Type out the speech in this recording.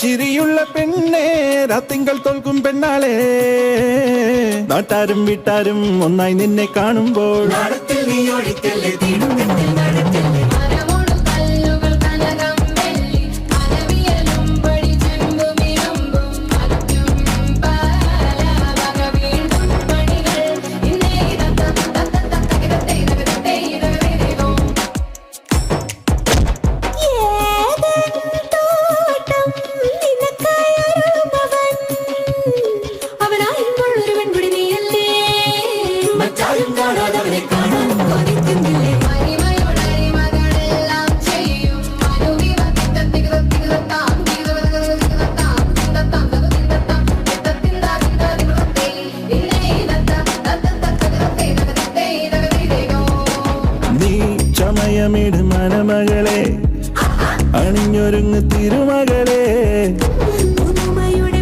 ചിരിയുള്ള പെണ്ണേ രാത്തിങ്കൾ തോൽക്കും പെണ്ണാളെ. നാട്ടാരും വീട്ടാരും ഒന്നായി നിന്നെ കാണുമ്പോൾ പ്രണയമിട് മനമകളെ. അണിഞ്ഞൊരുങ്ങ് തിരുമകളെ. പുതുമയുടെ